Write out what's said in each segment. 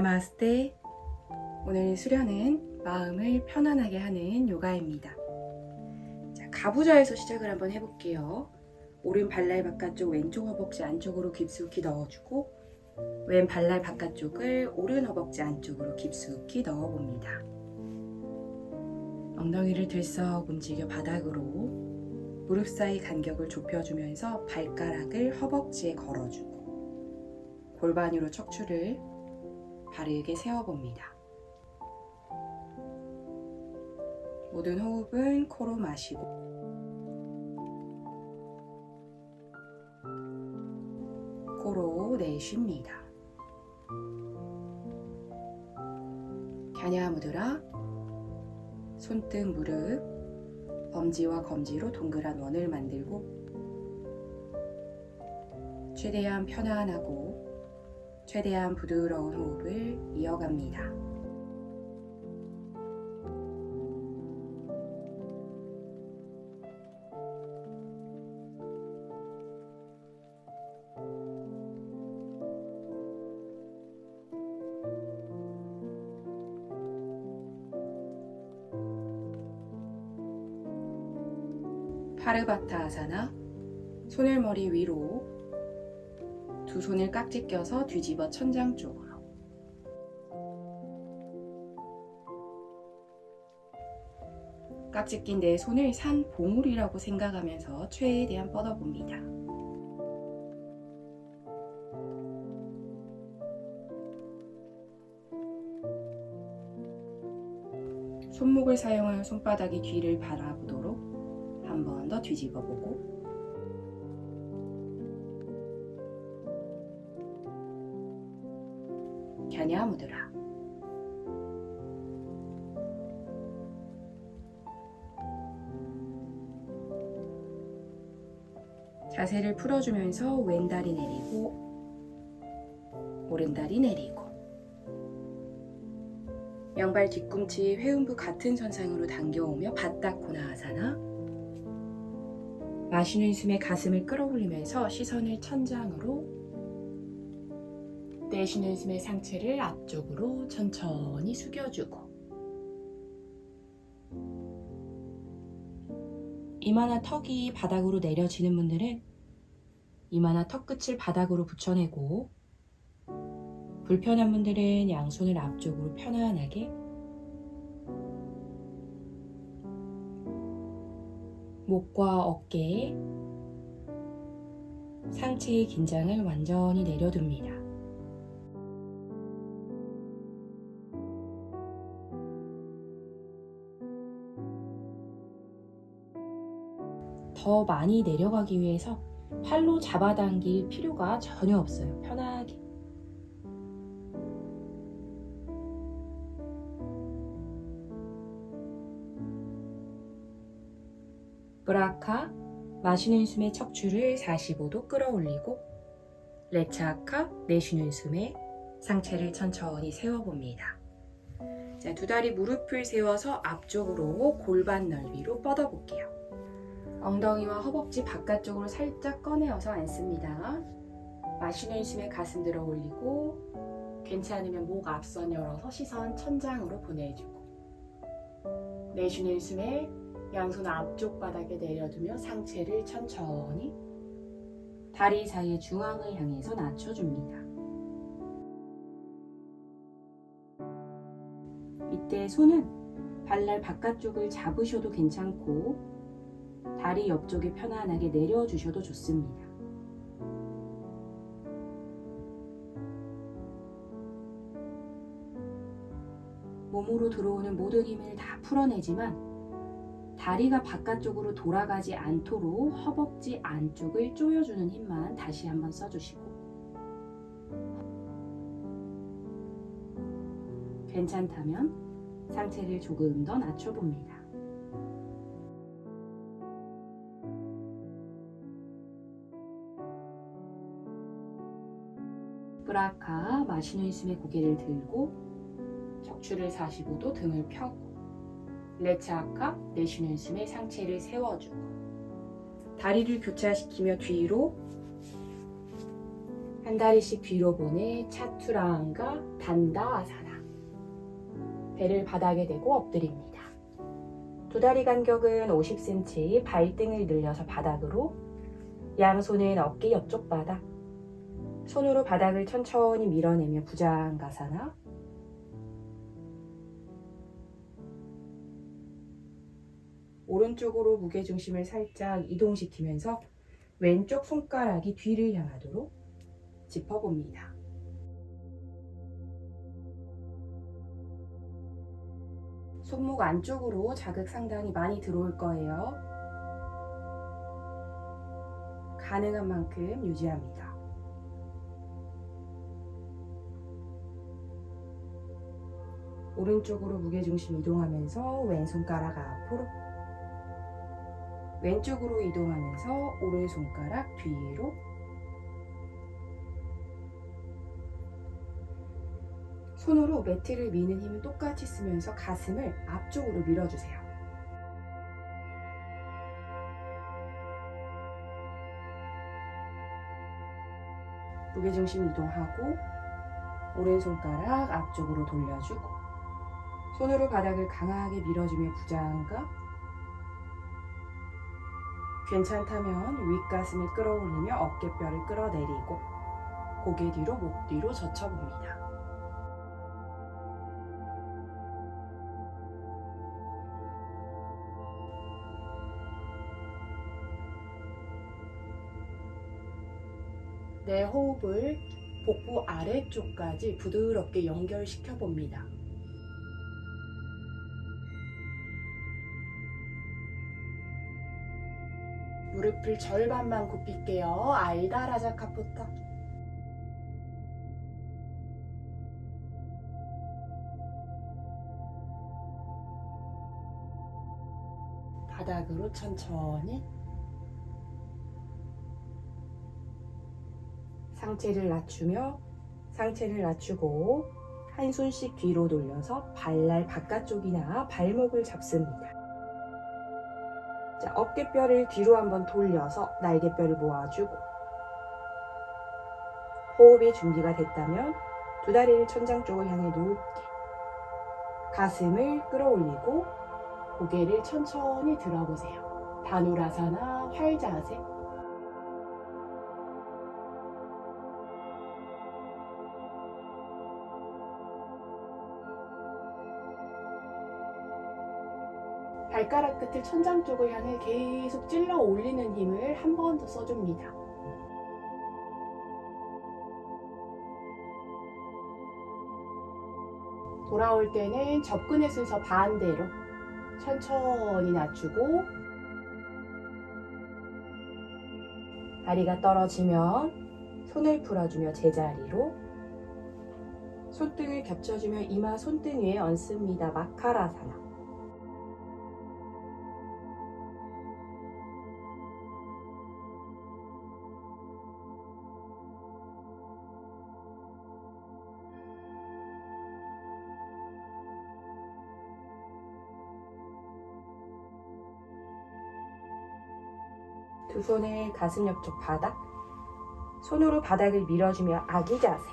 나마스테. 오늘 수련은 마음을 편안하게 하는 요가입니다. 자, 가부좌에서 시작을 한번 해볼게요. 오른 발날 바깥쪽 왼쪽 허벅지 안쪽으로 깊숙이 넣어주고 왼 발날 바깥쪽을 오른 허벅지 안쪽으로 깊숙이 넣어봅니다. 엉덩이를 들썩 움직여 바닥으로 무릎 사이 간격을 좁혀주면서 발가락을 허벅지에 걸어주고 골반 위로 척추를 바르게 세워봅니다. 모든 호흡은 코로 마시고 코로 내쉽니다. 갸냐무드라 손등 무릎 엄지와 검지로 동그란 원을 만들고 최대한 편안하고 최대한 부드러운 호흡을 이어갑니다. 파르바타 아사나 손을 머리 위로 두 손을 깍지 껴서 뒤집어 천장 쪽으로 깍지 낀 내 손을 산 봉우리라고 생각하면서 최대한 뻗어봅니다. 손목을 사용하여 손바닥이 뒤를 바라보도록 한 번 더 뒤집어 보고 갸냐무드라. 자세를 풀어주면서 왼다리 내리고 오른다리 내리고 양발 뒤꿈치 회음부 같은 선상으로 당겨오며 바닥코나 아사나 마시는 숨에 가슴을 끌어올리면서 시선을 천장으로 내쉬는 숨에 상체를 앞쪽으로 천천히 숙여주고 이마나 턱이 바닥으로 내려지는 분들은 이마나 턱 끝을 바닥으로 붙여내고 불편한 분들은 양손을 앞쪽으로 편안하게 목과 어깨, 상체의 긴장을 완전히 내려둡니다. 더 많이 내려가기 위해서 팔로 잡아당길 필요가 전혀 없어요. 편하게. 브라카 마시는 숨에 척추를 45도 끌어올리고 레차카 내쉬는 숨에 상체를 천천히 세워봅니다. 자, 두 다리 무릎을 세워서 앞쪽으로 골반 넓이로 뻗어볼게요. 엉덩이와 허벅지 바깥쪽으로 살짝 꺼내어서 앉습니다. 마시는 숨에 가슴 들어 올리고 괜찮으면 목 앞선 열어서 시선 천장으로 보내주고 내쉬는 숨에 양손 앞쪽 바닥에 내려두며 상체를 천천히 다리 사이의 중앙을 향해서 낮춰줍니다. 이때 손은 발날 바깥쪽을 잡으셔도 괜찮고 다리 옆쪽에 편안하게 내려주셔도 좋습니다. 몸으로 들어오는 모든 힘을 다 풀어내지만 다리가 바깥쪽으로 돌아가지 않도록 허벅지 안쪽을 조여주는 힘만 다시 한번 써주시고 괜찮다면 상체를 조금 더 낮춰봅니다. 브라카 마시는 숨에 고개를 들고 척추를 45도 등을 펴고 레차아카 내쉬는 숨에 상체를 세워주고 다리를 교차시키며 뒤로 한 다리씩 뒤로 보내 차투라안가 단다 아사나. 배를 바닥에 대고 엎드립니다. 두 다리 간격은 50cm, 발등을 늘려서 바닥으로, 양손은 어깨 옆쪽 바닥, 손으로 바닥을 천천히 밀어내며 부장가사나, 오른쪽으로 무게중심을 살짝 이동시키면서 왼쪽 손가락이 뒤를 향하도록 짚어봅니다. 손목 안쪽으로 자극 상당히 많이 들어올 거예요. 가능한 만큼 유지합니다. 오른쪽으로 무게중심 이동하면서 왼손가락 앞으로. 왼쪽으로 이동하면서 오른손가락 뒤로. 손으로 매트를 미는 힘을 똑같이 쓰면서 가슴을 앞쪽으로 밀어주세요. 무게중심 이동하고 오른손가락 앞쪽으로 돌려주고 손으로 바닥을 강하게 밀어주며 부장과 괜찮다면 윗가슴을 끌어올리며 어깨뼈를 끌어내리고 고개 뒤로 목 뒤로 젖혀봅니다. 내 호흡을 복부 아래쪽까지 부드럽게 연결시켜 봅니다. 무릎을 절반만 굽힐게요. 알다라자카부터. 바닥으로 천천히 상체를 낮추며 상체를 낮추고 한 손씩 뒤로 돌려서 발날 바깥쪽이나 발목을 잡습니다. 자, 어깨뼈를 뒤로 한번 돌려서 날개뼈를 모아주고 호흡이 준비가 됐다면 두 다리를 천장 쪽을 향해 높게 가슴을 끌어올리고 고개를 천천히 들어보세요. 다누라사나 활자세 발가락 끝을 천장 쪽을 향해 계속 찔러 올리는 힘을 한 번 더 써줍니다. 돌아올 때는 접근의 순서 반대로 천천히 낮추고 다리가 떨어지면 손을 풀어주며 제자리로 손등을 겹쳐주며 이마 손등 위에 얹습니다. 마카라사나 두 손을 가슴 옆쪽 바닥, 손으로 바닥을 밀어주며 아기 자세.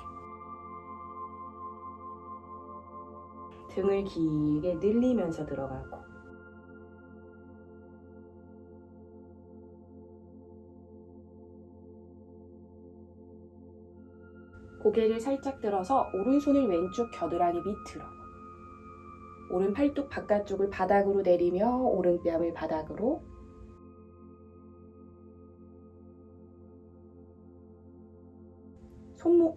등을 길게 늘리면서 들어가고. 고개를 살짝 들어서 오른손을 왼쪽 겨드랑이 밑으로. 오른 팔뚝 바깥쪽을 바닥으로 내리며 오른 뺨을 바닥으로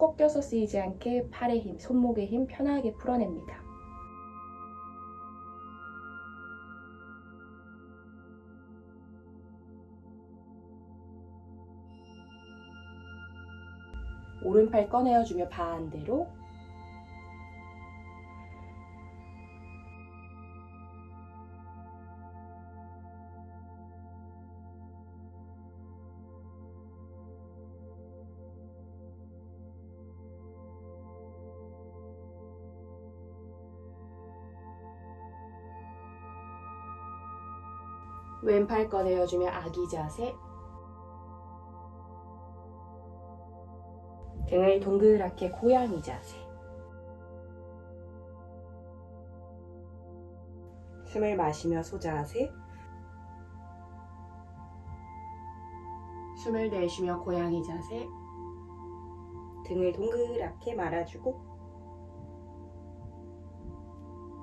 꺾여서 쓰이지 않게 팔의 힘, 손목의 힘 편하게 풀어냅니다. 오른팔 꺼내어주며 반대로 왼팔 꺼내어주며 아기 자세 등을 동그랗게 고양이 자세. 숨을 마시며 소자세. 숨을 내쉬며 고양이 자세. 등을 동그랗게 말아주고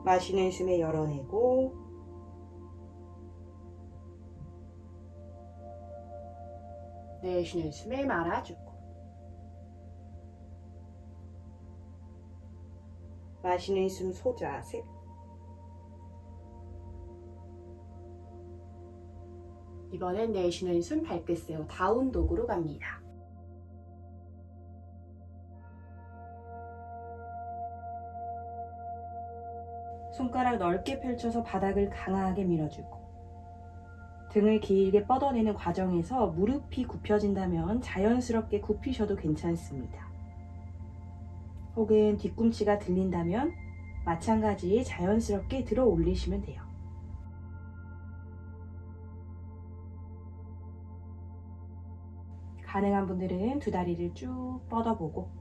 마시는 숨에 열어내고 내쉬는 숨에 말아주고. 마시는 숨 소자세 이번엔 내쉬는 숨 발끝 세워 다운독으로 갑니다. 손가락 넓게 펼쳐서 바닥을 강하게 밀어주고 등을 길게 뻗어내는 과정에서 무릎이 굽혀진다면 자연스럽게 굽히셔도 괜찮습니다. 혹은 뒤꿈치가 들린다면 마찬가지 자연스럽게 들어 올리시면 돼요. 가능한 분들은 두 다리를 쭉 뻗어보고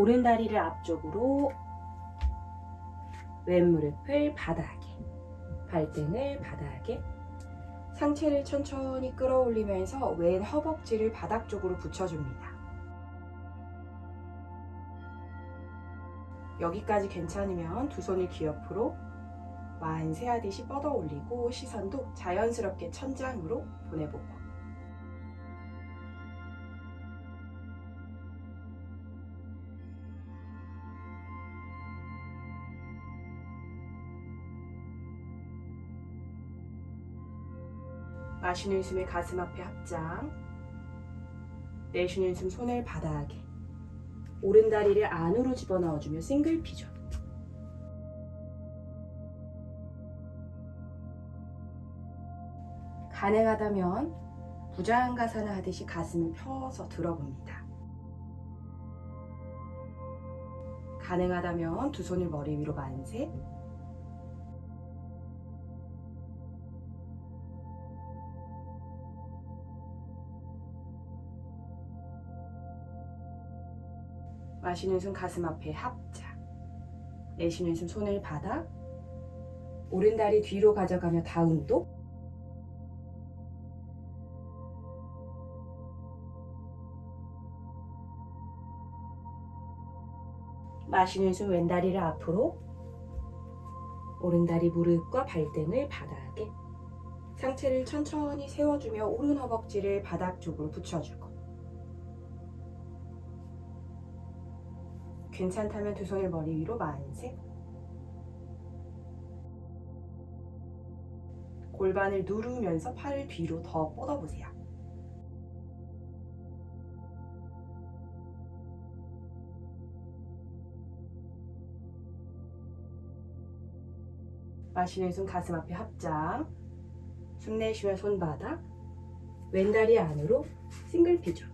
오른 다리를 앞쪽으로 왼무릎을 바닥에 발등을 바닥에 상체를 천천히 끌어올리면서 왼 허벅지를 바닥 쪽으로 붙여줍니다. 여기까지 괜찮으면 두 손을 귀 옆으로 만세하듯이 뻗어 올리고 시선도 자연스럽게 천장으로 보내보고 마시는 숨에 가슴 앞에 합장. 내쉬는 숨 손을 바닥에. 오른 다리를 안으로 집어넣어주며 싱글 피존 가능하다면 부장가사나 하듯이 가슴을 펴서 들어봅니다. 가능하다면 두 손을 머리 위로 만세 마시는 숨 가슴 앞에 합자. 내쉬는 숨 손을 바닥. 오른 다리 뒤로 가져가며 다운 도. 마시는 숨 왼다리를 앞으로. 오른 다리 무릎과 발등을 바닥에. 상체를 천천히 세워주며 오른 허벅지를 바닥 쪽으로 붙여주고. 괜찮다면 두 손을 머리 위로 만세. 골반을 누르면서 팔을 뒤로 더 뻗어보세요. 마시는 숨 가슴 앞에 합장. 숨 내쉬면 손바닥. 왼다리 안으로 싱글 피존.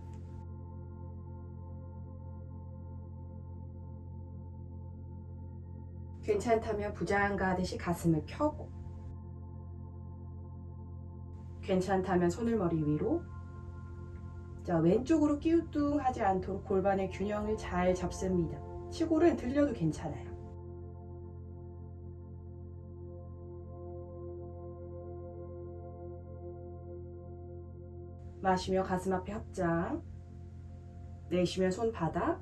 괜찮다면 부장가 하듯이 가슴을 펴고 괜찮다면 손을 머리 위로 자 왼쪽으로 끼우뚱하지 않도록 골반의 균형을 잘 잡습니다. 치골은 들려도 괜찮아요. 마시며 가슴 앞에 합장. 내쉬며 손 바닥.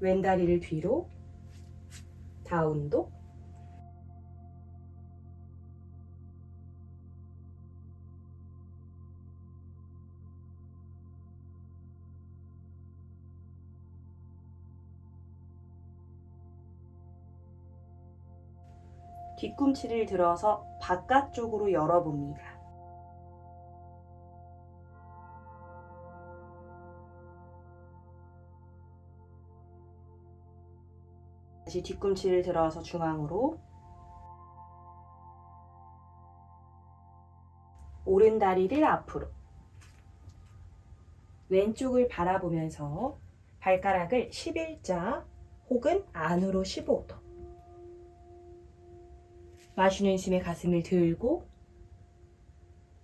왼다리를 뒤로 다운도 뒤꿈치를 들어서 바깥쪽으로 열어봅니다. 다시 뒤꿈치를 들어서 중앙으로 오른 다리를 앞으로 왼쪽을 바라보면서 발가락을 11자 혹은 안으로 15도 마시는 숨에 가슴을 들고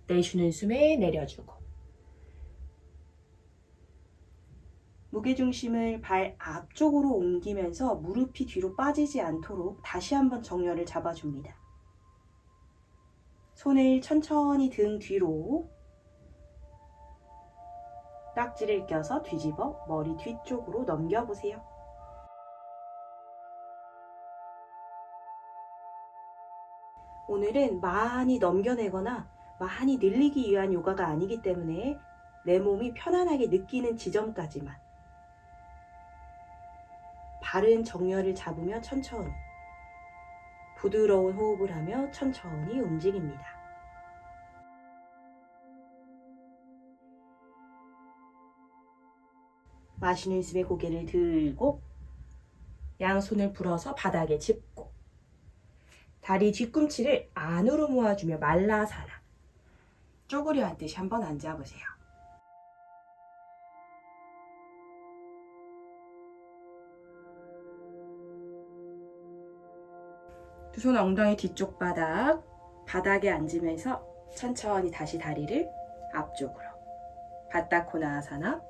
내쉬는 숨에 내려주고 무게중심을 발 앞쪽으로 옮기면서 무릎이 뒤로 빠지지 않도록 다시 한번 정렬을 잡아줍니다. 손을 천천히 등 뒤로 딱지를 껴서 뒤집어 머리 뒤쪽으로 넘겨보세요. 오늘은 많이 넘겨내거나 많이 늘리기 위한 요가가 아니기 때문에 내 몸이 편안하게 느끼는 지점까지만 바른 정렬을 잡으며 천천히 부드러운 호흡을 하며 천천히 움직입니다. 마시는 숨에 고개를 들고 양손을 불어서 바닥에 짚고 다리 뒤꿈치를 안으로 모아주며 말라사라 쪼그려 앉듯이 한번 앉아보세요. 두 손 엉덩이 뒤쪽 바닥, 바닥에 앉으면서 천천히 다시 다리를 앞쪽으로. 바타코나아사나.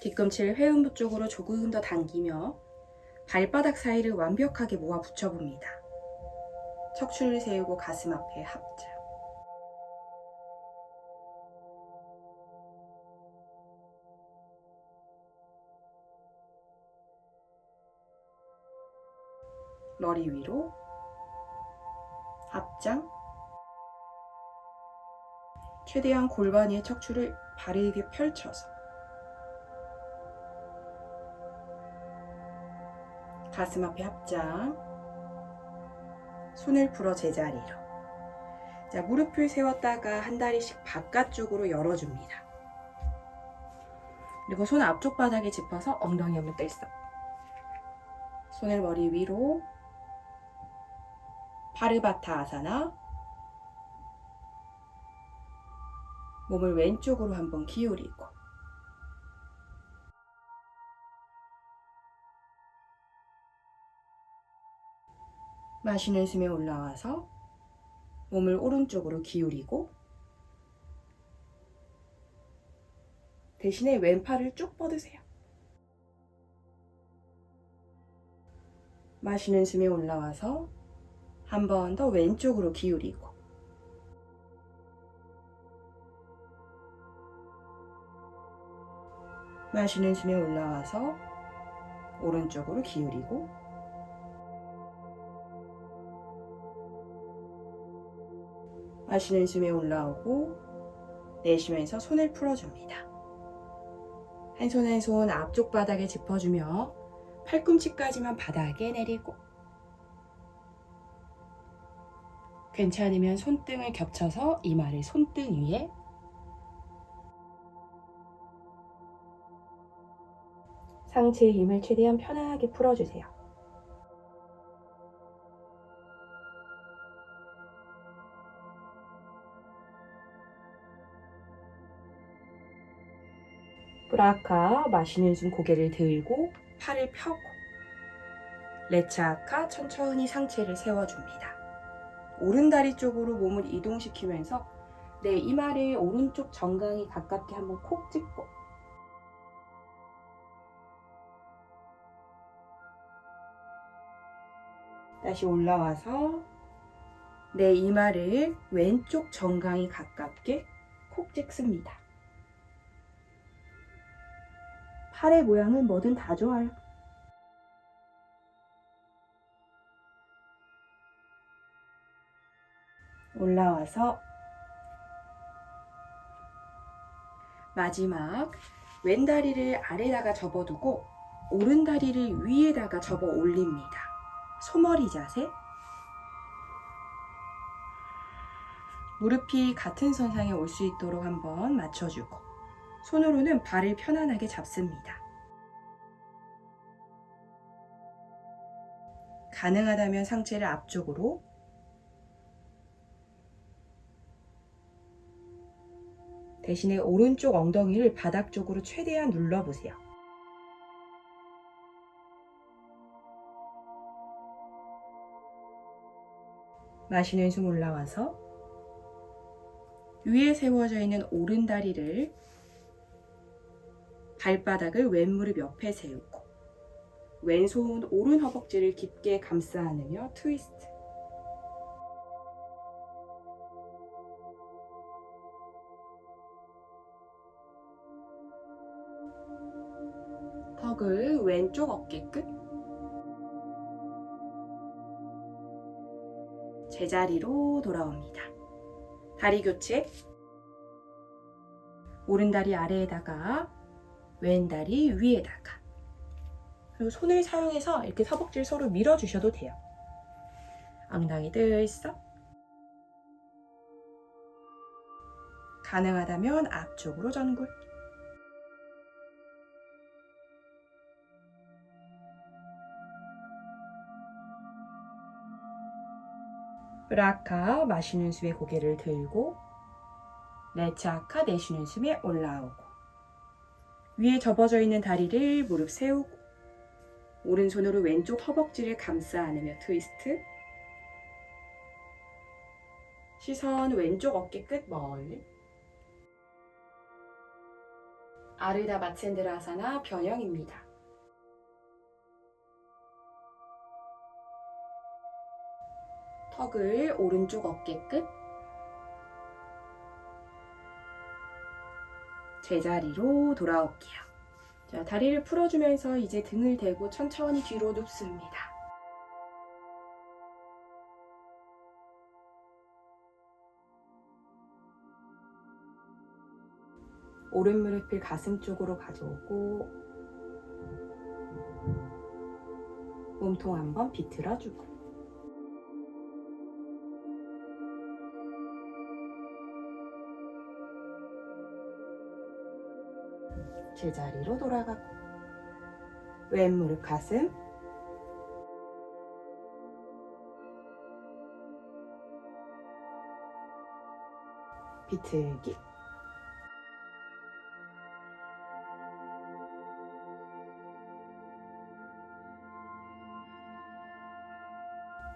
뒤꿈치를 회음부 쪽으로 조금 더 당기며 발바닥 사이를 완벽하게 모아 붙여봅니다. 척추를 세우고 가슴 앞에 합장. 머리 위로. 앞장. 최대한 골반 위에 척추를 바르게 펼쳐서. 가슴 앞에 합장. 손을 풀어 제자리로. 자 무릎을 세웠다가 한 다리씩 바깥쪽으로 열어줍니다. 그리고 손 앞쪽 바닥에 짚어서 엉덩이 한번 뜰썩 손을 머리 위로 파르바타 아사나 몸을 왼쪽으로 한번 기울이고 마시는 숨에 올라와서 몸을 오른쪽으로 기울이고 대신에 왼팔을 쭉 뻗으세요. 마시는 숨에 올라와서 한 번 더 왼쪽으로 기울이고. 마시는 숨에 올라와서 오른쪽으로 기울이고. 마시는 숨에 올라오고 내쉬면서 손을 풀어줍니다. 한 손 한 손 앞쪽 바닥에 짚어주며 팔꿈치까지만 바닥에 내리고 괜찮으면 손등을 겹쳐서 이마를 손등 위에 상체의 힘을 최대한 편안하게 풀어주세요. 브라카 마시는 숨 고개를 들고 팔을 펴고 레차카 천천히 상체를 세워줍니다. 오른다리 쪽으로 몸을 이동시키면서 내 이마를 오른쪽 정강이 가깝게 한번 콕 찍고 다시 올라와서 내 이마를 왼쪽 정강이 가깝게 콕 찍습니다. 팔의 모양은 뭐든 다 좋아요. 올라와서 마지막 왼 다리를 아래다가 접어두고 오른 다리를 위에다가 접어 올립니다. 소머리 자세. 무릎이 같은 선상에 올 수 있도록 한번 맞춰주고 손으로는 발을 편안하게 잡습니다. 가능하다면 상체를 앞쪽으로 대신에 오른쪽 엉덩이를 바닥 쪽으로 최대한 눌러보세요. 마시는 숨 올라와서 위에 세워져 있는 오른 다리를 발바닥을 왼무릎 옆에 세우고 왼손 오른 허벅지를 깊게 감싸 안으며 트위스트 턱을 왼쪽 어깨 끝. 제자리로 돌아옵니다. 다리 교체. 오른 다리 아래에다가 왼 다리 위에다가 그리고 손을 사용해서 이렇게 허벅지를 서로 밀어주셔도 돼요. 엉덩이 들썩. 가능하다면 앞쪽으로 전굴. 브라카 마시는 숨에 고개를 들고 레차카 내쉬는 숨에 올라오고 위에 접어져 있는 다리를 무릎 세우고 오른손으로 왼쪽 허벅지를 감싸 안으며 트위스트 시선 왼쪽 어깨 끝 멀리 아르다 마첸드라사나 변형입니다. 턱을 오른쪽 어깨 끝 제자리로 돌아올게요. 자, 다리를 풀어주면서 이제 등을 대고 천천히 뒤로 눕습니다. 오른 무릎을 가슴 쪽으로 가져오고 몸통 한번 비틀어주고 제자리로 돌아가고 왼 무릎 가슴 비틀기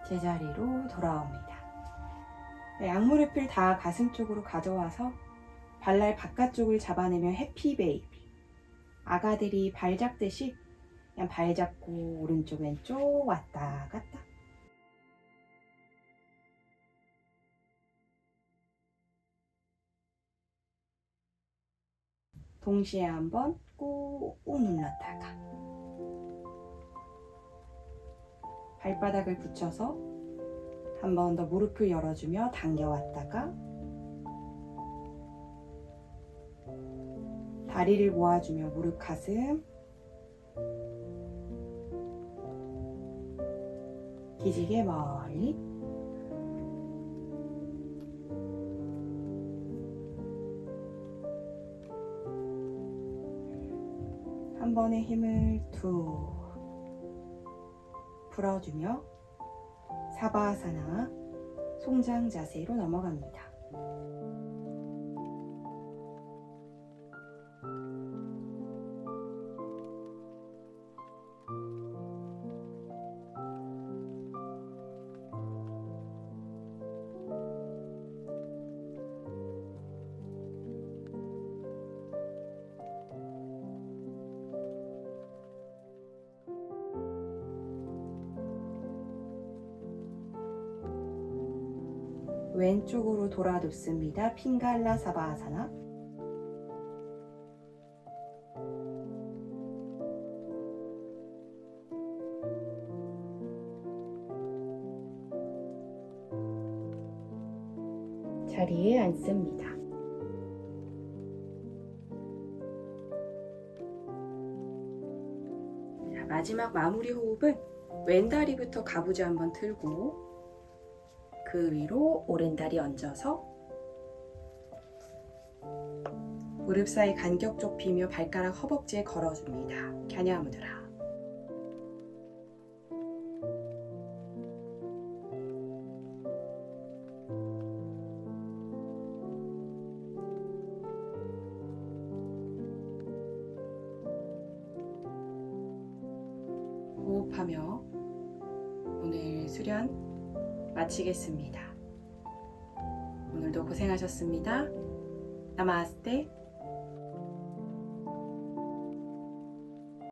제자리로 돌아옵니다. 네, 양무릎을 다 가슴 쪽으로 가져와서 발날 바깥쪽을 잡아내며 해피 베이비. 아가들이 발 잡듯이 그냥 발 잡고 오른쪽 왼쪽 왔다 갔다. 동시에 한번 꾹 눌렀다가 발바닥을 붙여서 한 번 더 무릎을 열어주며 당겨왔다가 다리를 모아주며 무릎 가슴. 기지개 멀리. 한 번의 힘을 툭 풀어주며 사바아사나 송장 자세로 넘어갑니다. 왼쪽으로 돌아 눕습니다. 핑갈라 사바아사나. 자리에 앉습니다. 자, 마지막 마무리 호흡은 왼다리부터 가부좌 한번 틀고 그 위로 오른다리 얹어서 무릎 사이 간격 좁히며 발가락 허벅지에 걸어줍니다. 갸냐 무드라. 마치겠습니다. 오늘도 고생하셨습니다. 나마스테.